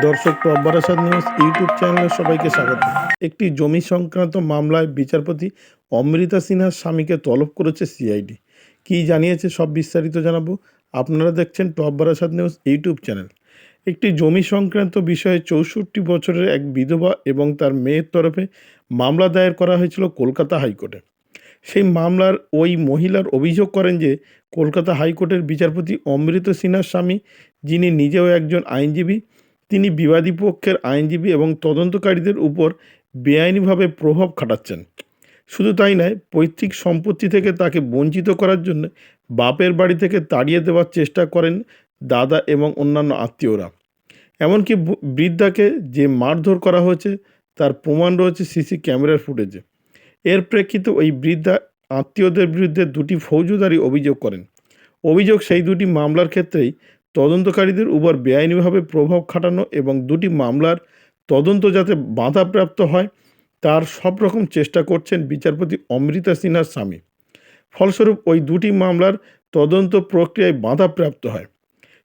দর্শক প্রব্বারাসাদ news YouTube চ্যানেলে সবাইকে স্বাগত। একটি জমি সংক্রান্ত মামলায় বিচারপতি অমৃতা সিনহার স্বামীকে তলব করেছে সিআইডি। কী জানিয়েছে সব বিস্তারিত জানাব আপনারা দেখছেন টপবারাসাদ নিউজ ইউটিউব চ্যানেল। একটি জমি সংক্রান্ত বিষয়ে চৌষট্টি বছরের এক বিধবা এবং তার মেয়ের তরফে মামলা দায়ের করা হয়েছিল কলকাতা হাইকোর্টে। সেই মামলার ওই মহিলার অভিযোগ করেন যে কলকাতা হাইকোর্টের বিচারপতি অমৃত সিনহার স্বামী, যিনি নিজেও একজন আইনজীবী তিনি বিবাদী পক্ষের আইনজীবী এবং তদন্তকারীদের উপর বেআইনিভাবে প্রভাব খাটাচ্ছেন। শুধু তাই নয়, পৈতৃক সম্পত্তি থেকে তাকে বঞ্চিত করার জন্য বাপের বাড়ি থেকে তাড়িয়ে দেওয়ার চেষ্টা করেন দাদা এবং অন্যান্য আত্মীয়রা। এমনকি বৃদ্ধাকে যে মারধর করা হয়েছে, তার প্রমাণ রয়েছে সিসি ক্যামেরার ফুটেজে। এর প্রেক্ষিতে ওই বৃদ্ধা আত্মীয়দের বিরুদ্ধে দুটি ফৌজদারি অভিযোগ করেন। অভিযোগ সেই দুটি মামলার ক্ষেত্রেই তদন্তকারীদের উপর বেআইনিভাবে প্রভাব খাটানো এবং দুটি মামলার তদন্ত যাতে বাধাপ্রাপ্ত হয়, তার সব রকম চেষ্টা করছেন বিচারপতি অমৃতা সিনহার স্বামী। ফলস্বরূপ ওই দুটি মামলার তদন্ত প্রক্রিয়ায় বাধাপ্রাপ্ত হয়।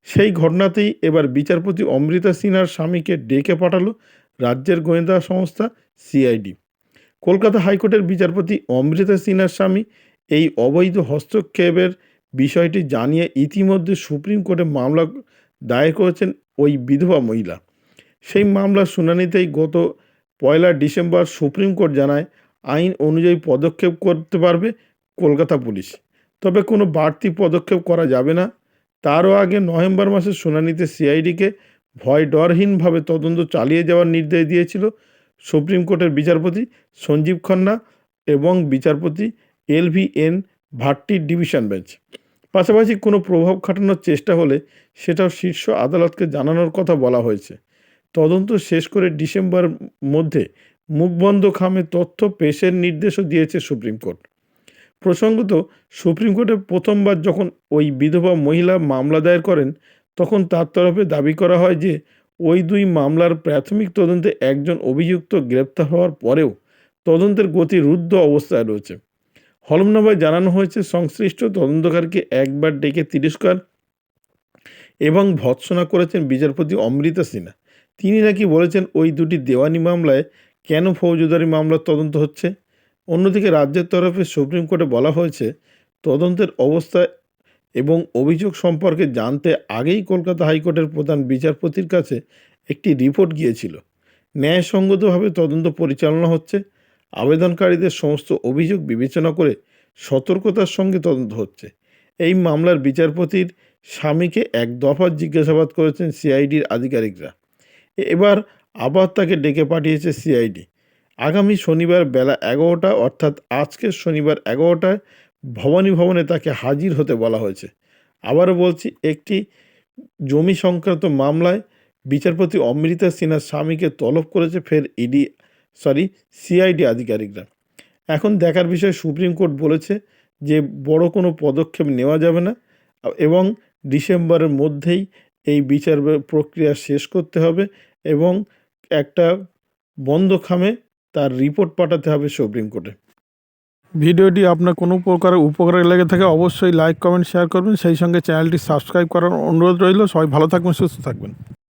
সেই ঘটনাতেই এবার বিচারপতি অমৃতা সিনহার স্বামীকে ডেকে পাঠালো রাজ্যের গোয়েন্দা সংস্থা সিআইডি। কলকাতা হাইকোর্টের বিচারপতি অমৃতা সিনহার স্বামী এই অবৈধ হস্তক্ষেপের বিষয়টি জানিয়ে ইতিমধ্যে সুপ্রিম কোর্টে মামলা দায়ের করেছেন ওই বিধবা মহিলা। সেই মামলার শুনানিতেই গত পয়লা ডিসেম্বর সুপ্রিম কোর্ট জানায়, আইন অনুযায়ী পদক্ষেপ করতে পারবে কলকাতা পুলিশ। তবে কোনো বাড়তি পদক্ষেপ করা যাবে না। তারও আগে নভেম্বর মাসের শুনানিতে সিআইডিকে ভয় ডরহীনভাবে তদন্ত চালিয়ে যাওয়ার নির্দেশ দিয়েছিল সুপ্রিম কোর্টের বিচারপতি সঞ্জীব খান্না এবং বিচারপতি এল ভি এন ভাট্টির ডিভিশন বেঞ্চ। পাশাপাশি কোনো প্রভাব খাটানোর চেষ্টা হলে সেটাও শীর্ষ আদালতকে জানানোর কথা বলা হয়েছে। তদন্ত শেষ করে ডিসেম্বর মধ্যে মুখবন্ধ খামে তথ্য পেশের নির্দেশও দিয়েছে সুপ্রিম কোর্ট। প্রসঙ্গত, সুপ্রিম কোর্টে প্রথমবার যখন ওই বিধবা মহিলা মামলা দায়ের করেন, তখন তার তরফে দাবি করা হয় যে, ওই দুই মামলার প্রাথমিক তদন্তে একজন অভিযুক্ত গ্রেপ্তার হওয়ার পরেও তদন্তের গতি রুদ্ধ অবস্থায় রয়েছে। হলমনামায় জানানো হয়েছে, সংশ্লিষ্ট তদন্তকারকে একবার ডেকে তিরস্কার এবং ভৎসনা করেছেন বিচারপতি অমৃতা সিনহা। তিনি নাকি বলেছেন, ওই দুটি দেওয়ানি মামলায় কেন ফৌজদারি মামলার তদন্ত হচ্ছে? অন্যদিকে রাজ্যের তরফে সুপ্রিম কোর্টে বলা হয়েছে, তদন্তের অবস্থা এবং অভিযোগ সম্পর্কে জানতে আগেই কলকাতা হাইকোর্টের প্রধান বিচারপতির কাছে একটি রিপোর্ট গিয়েছিল। ন্যায়সঙ্গতভাবে তদন্ত পরিচালনা হচ্ছে আবেদনকারীদের সমস্ত অভিযোগ বিবেচনা করে সতর্কতার সঙ্গে তদন্ত হচ্ছে। এই মামলার বিচারপতির স্বামীকে এক দফা জিজ্ঞাসাবাদ করেছেন সিআইডির আধিকারিকরা। এবার আবার তাকে ডেকে পাঠিয়েছে সিআইডি। আগামী শনিবার বেলা এগারোটা, অর্থাৎ আজকের শনিবার এগারোটায় ভবানী ভবনে তাকে হাজির হতে বলা হয়েছে। আবারও বলছি, একটি জমি সংক্রান্ত মামলায় বিচারপতি অমৃতা সিনহার স্বামীকে তলব করেছে, ফের ইডি সরি সিআইডি আধিকারিকরা। এখন দেখার বিষয় সুপ্রিম কোর্ট বলেছে যে বড় কোনো পদক্ষেপ নেওয়া যাবে না, এবং ডিসেম্বরের মধ্যেই এই বিচার প্রক্রিয়া শেষ করতে হবে, এবং একটা বন্ধ খামে তার রিপোর্ট পাঠাতে হবে সুপ্রিম কোর্টে। ভিডিওটি আপনার কোনো প্রকার উপকারে লেগে থাকে অবশ্যই লাইক, কমেন্ট, শেয়ার করবেন। সেই সঙ্গে চ্যানেলটি সাবস্ক্রাইব করার অনুরোধ রইল। সবাই ভালো থাকবেন, সুস্থ থাকবেন।